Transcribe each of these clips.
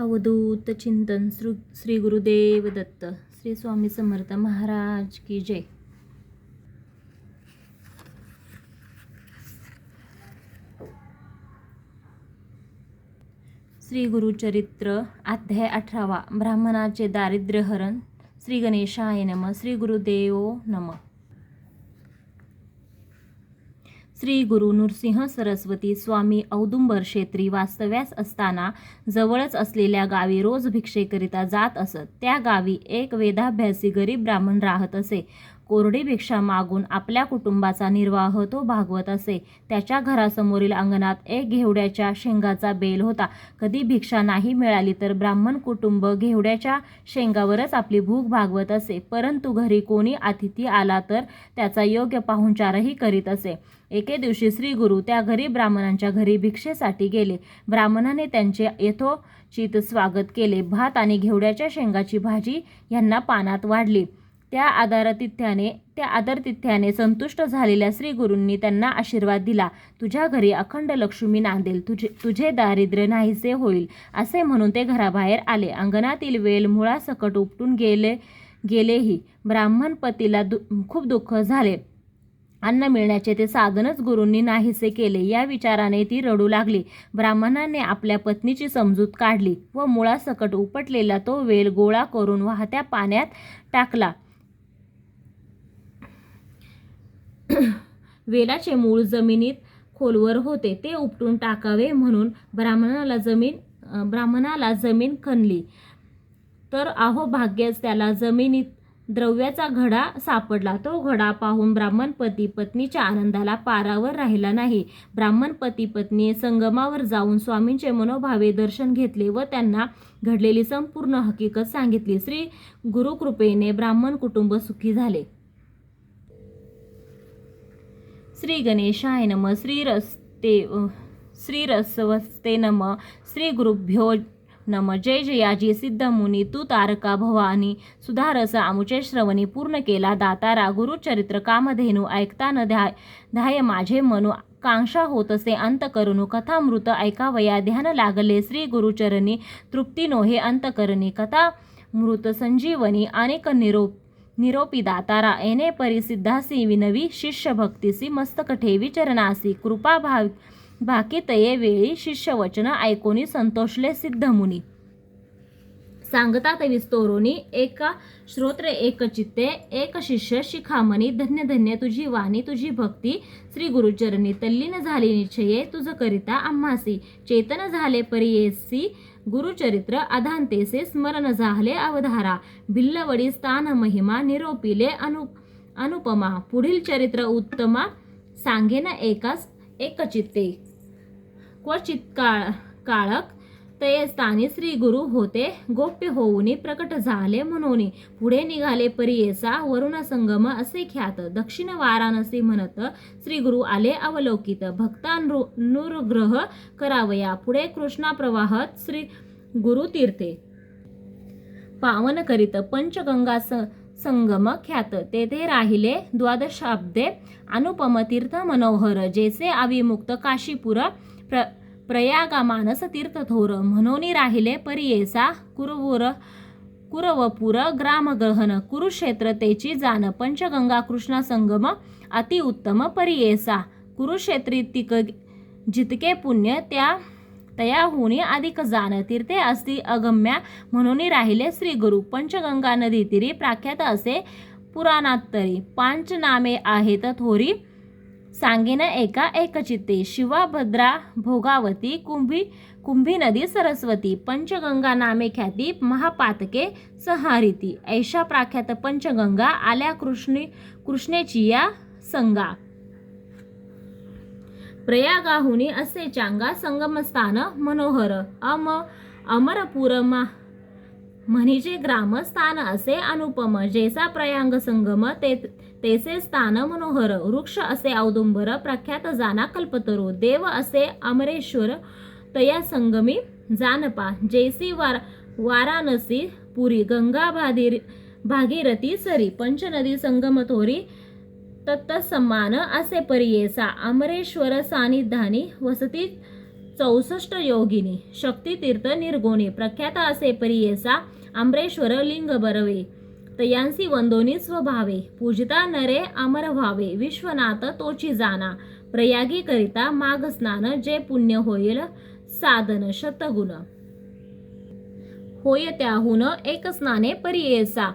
अवधूत चिंतन श्रु श्री गुरुदेव दत्त श्री स्वामी समर्थ महाराज की जय. श्री गुरुचरित्र अध्याय अठरावा ब्राह्मणाचे दारिद्र्यहरण श्री गणेशाय नम श्री गुरुदेवो नम. श्री गुरु नृसिंह सरस्वती स्वामी औदुंबर क्षेत्री वास्तव्यास असताना जवळच असलेल्या गावी रोज भिक्षेकरिता जात असत. त्या गावी एक वेदाभ्यासी गरीब ब्राह्मण राहत असे. कोरडी भिक्षा मागून आपल्या कुटुंबाचा निर्वाह तो भागवत असे. त्याच्या घरासमोरील अंगणात एक घेवड्याच्या शेंगाचा बेल होता. कधी भिक्षा नाही मिळाली तर ब्राह्मण कुटुंब घेवड्याच्या शेंगावरच आपली भूक भागवत असे. परंतु घरी कोणी अतिथी आला तर त्याचा योग्य पाहुणचारही करीत असे. एके दिवशी श्री गुरु त्या गरीब ब्राह्मणांच्या घरी भिक्षेसाठी गेले. ब्राह्मणाने त्यांचे यथोचित स्वागत केले. भात आणि घेवड्याच्या शेंगाची भाजी यांना पानात वाढली. त्या आदारतिथ्याने त्या आदरतिथ्याने संतुष्ट झालेल्या श्रीगुरूंनी त्यांना आशीर्वाद दिला. तुझ्या घरी अखंड लक्ष्मी नांदेल तुझे तुझे दारिद्र्य नाहीसे होईल असे म्हणून ते घराबाहेर आले. अंगणातील वेल मुळासकट उपटून गेले गेलेही. ब्राह्मण पतीला दु खूप दुःख झाले. अन्न मिळण्याचे ते साधनच गुरूंनी नाहीसे केले. या विचाराने ती रडू लागली. ब्राह्मणाने आपल्या पत्नीची समजूत काढली व मुळासकट उपटलेला तो वेल गोळा करून वाहत्या पाण्यात टाकला. वेलाचे मूळ जमिनीत खोलवर होते. ते उपटून टाकावे म्हणून ब्राह्मणाला जमीन ब्राह्मणाला जमीन खणली. तर आहो भाग्यच त्याला जमिनीत द्रव्याचा घडा सापडला. तो घडा पाहून ब्राह्मण पती पत्नीच्या आनंदाला पारावर राहिला नाही. ब्राह्मण पती पत्नी संगमावर जाऊन स्वामींचे मनोभावे दर्शन घेतले व त्यांना घडलेली संपूर्ण हकीकत सांगितली. श्री गुरुकृपेने ब्राह्मण कुटुंब सुखी झाले. श्री गणेशाय नम श्री रस्ते श्री रसवस्ते नम श्री गुरुभ्यो नम. जय जयाजी सिद्ध मुनी तू तारका भवानी सुधारस आमुचे श्रवणी पूर्ण केला दातारा गुरुचरित्र कामधेनू ऐकता न ध्याय ध्याय माझे मनु कांक्षा होत असे अंत करुणू कथामृत ऐकावया ध्यान लागले श्री गुरुचरणी तृप्ती नोहे अंतकरणी कथा मृत संजीवनी अनेक निरोप निरोपी दातारा एने परिसिद्धासी विनवी शिष्य भक्तीसी मस्तक ठेवी चरणासी. कृपा भाव भाकितये वेळी शिष्य वचन ऐकोनी संतोषले सिद्ध मुनी सांगतात विस्तोरोनी एका श्रोत्र एक चित्ते एक शिष्य शिखामणी धन्य धन्य तुझी वाणी तुझी भक्ती श्री गुरुचरणी तल्लीन झाली निश्चये तुझ करिता आम्हासी. चेतन झाले परियेसी गुरुचरित्र अधांतेसे स्मरण झाले अवधारा भिल्लवडी स्थान महिमा निरोपिले अनु अनुपमा पुढील चरित्र उत्तमा सांगेन एकाच एकचित्ते. क्वचित काळ काळक तये स्थानी श्री गुरु होते गोप्य होऊनी प्रकट झाले म्हणून. पुढे निघाले परियेसा वरुण संगम असे ख्यात. दक्षिण वाराणसी म्हणत श्री गुरु आले अवलोकित. भक्ता नृग्रह करावया. पुढे कृष्णा प्रवाहत श्री गुरु तीर्थे. पावन करीत पंचगंगा स संगम ख्यात. तेथे राहिले द्वादशाब्दे. अनुपम तीर्थ मनोहर. जेसे अविमुक्त काशीपुर प्र प्रयागा मानस तीर्थ थोर म्हणून राहिले परियेसा कुरवुर कुरवपुर ग्रामग्रहण कुरुक्षेत्र तेची जाण पंचगंगा कृष्णा संगम अतिउत्तम परियेसा कुरुक्षेत्री तिक जितके पुण्य त्या तयाहुनी अधिक जाण तीर्थे असती अगम्या म्हणून राहिले श्री गुरु पंचगंगा नदी तिरी प्राख्यात असे पुराणात तरी पांच नामे आहेत थोरी सांगेन एका एकचित्ते शिवा भद्रा भोगावती कुंभी कुंभी नदी सरस्वती पंचगंगा नामे ख्याती महापातके सहारिती. ऐशा प्राख्यात पंचगंगा आल्या कृष्णी कृष्णेची या संगा. प्रयागाहुनी असे चांगा संगमस्थान मनोहर अम अमरपुर मा म्हणीचे ग्रामस्थान असे अनुपम जैसा प्रयांग संगम ते तेसे स्थान मनोहर वृक्ष असे औदुंबर प्रख्यात जाना कल्पतरू देव असे अमरेश्वर तया संगमी जानपा जैसी वार वाराणसी पुरी गंगा भादीर भागीरथी सरी पंचनदी संगम थोरी तत्समान असे परियेसा अमरेश्वर सानिधानी वसती चौसष्ट योगिनी शक्तितीर्थ निर्गुणी प्रख्यात असे परियेसा अमरेश्वर लिंग बरवे तयांसी वंदोनी स्वभावे पूजिता नरे अमर व्हावे विश्वनाथ तोची जाना प्रयागी करिता माघ स्नान जे पुण्य होईल साधन शतगुण. होय त्याहून एक स्नाने परियेसा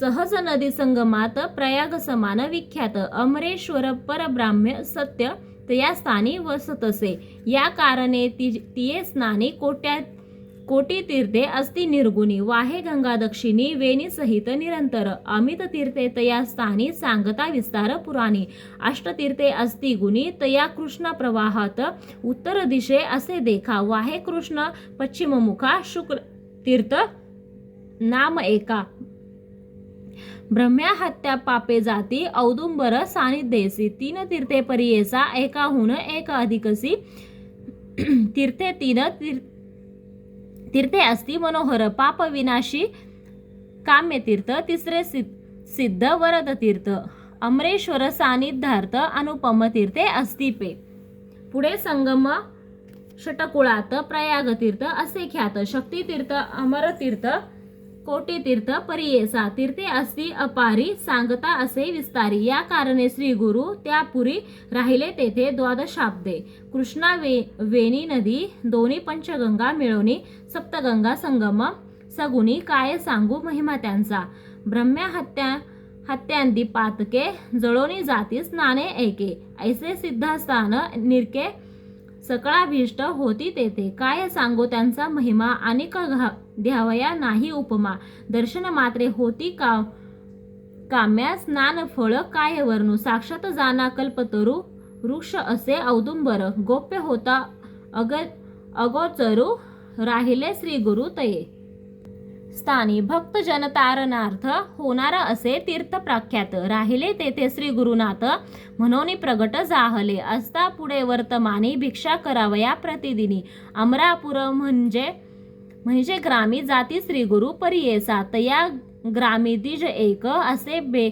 सहज नदी संगमात प्रयाग समान विख्यात अमरेश्वर परब्राह्म्य सत्य तया स्थानी वसतसे या कारणे ती तिये स्नानी कोट्यात कोटी तीर्थे अस्ति निर्गुणी वाहे गंगा दक्षिणी वेणी सहित निरंतर. अमित तीर्थे तया स्थानी सांगता विस्तार पुराणी. अष्टतीर्थे अस्ति गुणी तया कृष्ण प्रवाहात. उत्तर दिशे असे देखा वाहे कृष्ण पश्चिममुखा शुक्र शुक्ल तीर्थ नाम एका. ब्रह्म्या हत्या पापे जाती औदुंबर सानिध्येसी. तीन तीर्थे परियेसा एकाहून एक अधिकसी. तीर्थे तीन तीर्थ तीर्थे अस्ति मनोहर पाप विनाशी काम्यतीर्थ तिसरे सिद्ध सिद्ध वरद तीर्थ अमरेश्वर सानिध्यार्थ अनुपम तीर्थे अस्तिपे पुढे संगम षटकुळात प्रयाग तीर्थ असे ख्यात शक्ती तीर्थ अमर तीर्थ कोटी तीर्थ परियेसा तीर्थे असती अपारी सांगता असे विस्तारी. या कारणे श्री गुरु त्यापुरी राहिले तेथे द्वादशाब्दे. कृष्णा वे वेणी नदी दोन्ही पंचगंगा मिळवणी सप्तगंगा संगम सगुणी काय सांगू महिमा त्यांचा? ब्रह्म्या हत्या हत्यांदी पातके जळोनी जाती स्नाने ऐके. ऐसे सिद्धास्थान निरके सकळाभीष्ट होती तेथे. काय सांगू त्यांचा महिमा अनेक घा- द्यावया नाही उपमा? दर्शन मात्रे होती का? काम्या स्नान फळ काय वर्णू साक्षात जाना कल्पतरू वृक्ष असे औदुंबर. गोप्य होता अग अगोचरू राहिले श्री गुरु तये. स्थानी भक्त जनतारणार्थ होणार असे तीर्थ प्रख्यात राहिले तेथे श्री गुरुनाथ म्हणून प्रगट जाहले असता पुढे वर्तमानी भिक्षा करावया प्रतिदिनी. अमरापूर म्हणजे म्हणजे ग्रामी जाती श्री गुरु परियेसा. तया ग्रामी द्विज एक असे बे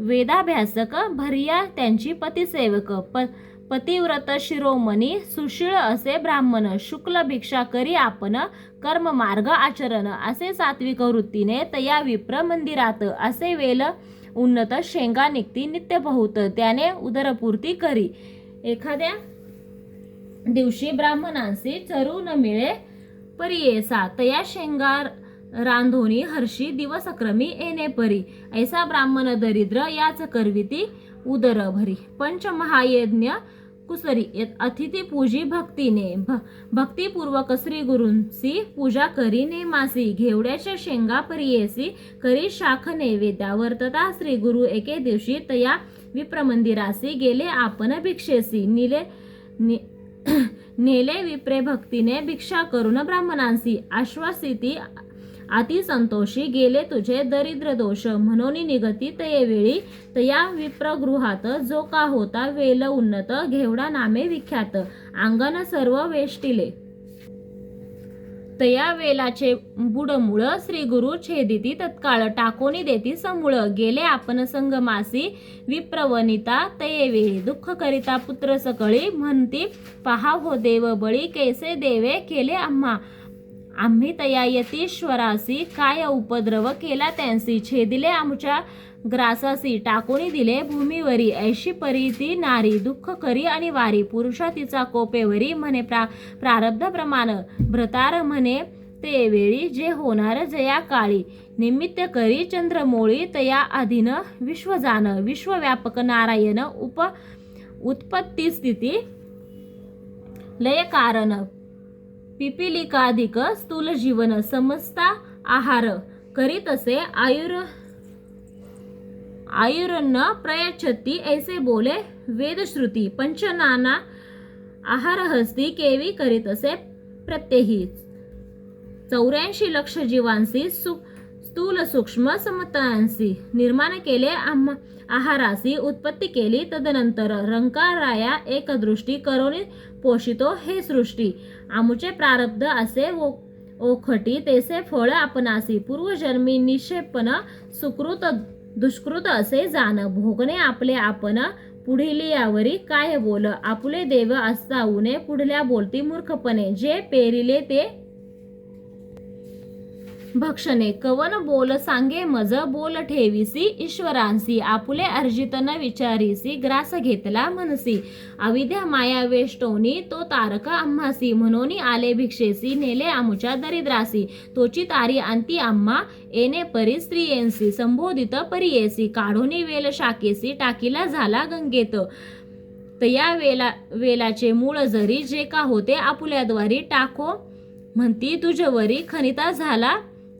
वेदाभ्यासक भरिया त्यांची पतिसेवक. प पतिव्रत शिरोमणी सुशीळ असे ब्राह्मण शुक्ल भिक्षा करी आपण कर्म मार्ग आचरण असे सात्विक वृत्तीने तया विप्र मंदिरात असे वेल उन्नत शेंगा निघती नित्य बहुत त्याने उदरपूर्ती करी. एखाद्या दिवशी ब्राह्मणांशी चरू न मिळे परियेसा तया शेंगा रांधोनी हर्षी दिवसक्रमी येणे परी. ऐसा ब्राह्मण दरिद्र याच करविती उदर भरी पंचमहायज्ञ कुसरी यत- अतिथी पूजी भक्तीने भ भक्तीपूर्वक श्री गुरूंची पूजा करी नेमासी घेवड्याच्या शेंगा परियेसी करी शाख नैवेद्या वर्तता श्री गुरु एके दिवशी तया विप्रमंदिरासी गेले आपण भिक्षेसी निले नि नेले विप्रे भक्तीने भिक्षा करून ब्राह्मणांसी आश्वासिती अति संतोषी गेले तुझे दरिद्र दोष. म्हणून निगती तयेवेळी तया विप्रगृहात जो का होता वेल उन्नत घेवडा नामे विख्यात. अंगण सर्व वेष्टिले. तया वेलाचे बुडमुळ श्री गुरु छेदिती तत्काळ टाकोनी देती समूळ. गेले आपण संगमासी विप्रवनिता तये वेळी दुःख करिता पुत्र सकळी म्हणती पहा हो देव बळी कैसे देवे केले आम्हा आम्ही तया यतीश्वरासी काय उपद्रव केला त्यांसी? छेदिले आमच्या ग्रासासी. टाकोनी दिले भूमीवरी. ऐशी परी ती नारी दुःख करी आणि वारी. पुरुषा तिचा कोपेवरी म्हणे प्रा प्रारब्ध प्रमाण. भ्रतार म्हणे ते वेळी जे होणार जया काळी. निमित्त करी चंद्रमोळी तया अधीन विश्वजान. विश्वव्यापक नारायण उप उत्पत्ती स्थिती लय कारण. पिपिलिकाधिक स्थूल जीवन समस्ता आहार करीत असे आयुर आयुरन्न प्रयच्छती ऐसे बोले वेदश्रुती. पंचनाना आहार हस्ती केवी करीत असे प्रत्येही. चौऱ्याऐंशी लक्ष जीवांशी सु स्थूल सूक्ष्म समतांशी निर्माण केले आम आहारासी उत्पत्ती केली. तदनंतर रंकाराया एकदृष्टी करोनी पोषितो हे सृष्टी. आमुचे प्रारब्ध असे ओ ओखटी तेसे फळ आपणासी. पूर्वजन्मी निक्षेपण सुकृत दुष्कृत असे जाण. भोगणे आपले आपण पुढील यावरी काय बोल? आपले देव असता उणे पुढल्या बोलती मूर्खपणे. जे पेरिले ते भक्षणे कवन बोल सांगे मज बोल ठेविसी ईश्वरांसी आपुले अर्जित न विचारिसी ग्रास घेतला मनसी. अविद्या माया वेष्टोनी तो तारका आम्हासी म्हणून आले भिक्षेसी नेले आमुच्या दरिद्रासी. तोची तारी अंती आम्हा येणे परी स्त्रियेंसी संबोधित परियेसी काढोनी वेल शाकेसी टाकीला झाला गंगेत. तया वेला वेलाचे मूळ जरी जे का होते आपुल्याद्वारी टाको म्हणती तुझ्यावरी खनिता झाला.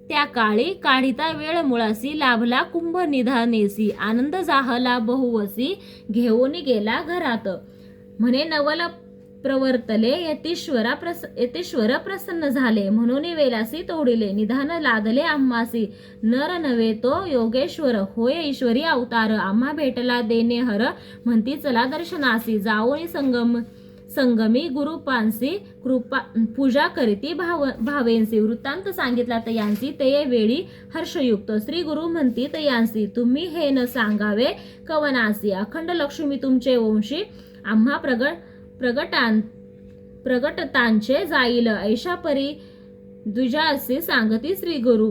त्या काळी काढिता वेळ मुळासी लाभला कुंभ निधानेसी आनंद जाहला बहुवसी घेऊन गेला घरात. म्हणे नवल प्रवर्तले यतीश्वरा प्रस यतीश्वर प्रसन्न झाले. म्हणून वेलासी तोडिले निधान लादले आम्हासी. नर नव्हे तो योगेश्वर होय ईश्वरी अवतार. आम्हा भेटला देणे हर म्हणती चला दर्शनासी. जाऊन संगम संगमी गुरुपांसी कृपा पूजा करीती भाव भावेंसी. वृत्तांत सांगितला तयांसी ते वेळी हर्षयुक्त. श्री गुरु म्हणती तयांसी तुम्ही हे न सांगावे कवनासी. अखंड लक्ष्मी तुमचे वंशी आम्हा प्रगट प्रगटां प्रगटतांचे जाईल. ऐशा परी द्विजासी सांगती श्री गुरु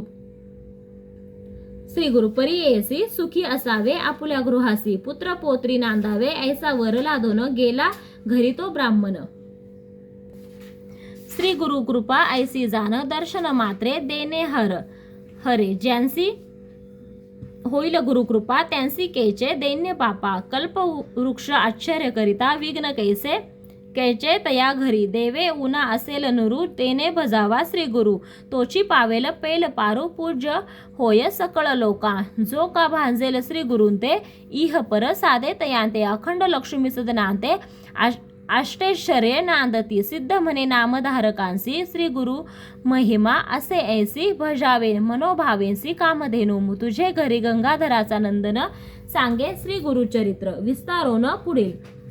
श्री गुरु परियेसी सुखी असावे आपुल्या गृहासी. पुत्र पोत्री नांदावे ऐसा वर लादोन गेला घरी तो ब्राह्मण. श्री गुरु कृपा ऐसी जाण दर्शन मात्रे देणे हर. हरे ज्यांसी होईल गुरुकृपा त्यांसी केचे दैन्य पापा कल्प वृक्ष आश्चर्य करिता विघ्न कैसे? कैचे तया घरी देवे उना असेल नुरु तेने भजावा श्री गुरु. तोची पावेल पेल पारू पूज्य होय सकळ लोका. जो का भांजेल श्री गुरुंते इह पर साधे तयांते अखंड लक्ष्मी सदनांते आश- नांदती सिद्ध म्हणे नामधारकांसी. श्री गुरु महिमा असे ऐसी भजावे मनोभावेंसी कामधेनू मु तुझे घरी गंगाधराचा नंदन सांगे श्री गुरुचरित्र. विस्तारोन पुढील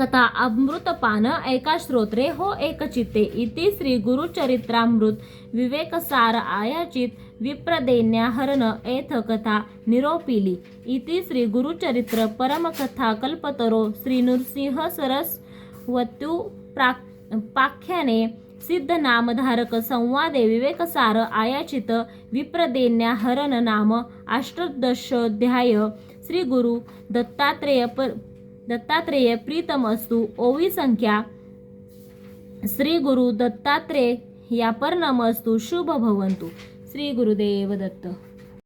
कथा अमृतपान ऐका श्रोत्रे हो एकचित्ते इति श्री गुरुचरित्रामृत विवेकसार आयाचित. विप्रदेन्या हरण एथ कथा निरोपिली. इति श्री गुरुचरित्र परमकथा कल्पतरो श्री नृसिंह सरस्वतु प्राक पाख्याने सिद्ध नामधारक संवादे विवेकसार आयाचित. विप्रदेन्या हरण नाम अष्टदशोध्याय श्री गुरु दत्तात्रेय पर दत्तात्रेय प्रीतमस्तु ओवी संख्या. श्री गुरु दत्तात्रेय या पर्णमस्तु शुभ भवंतु श्री गुरुदेव दत्त.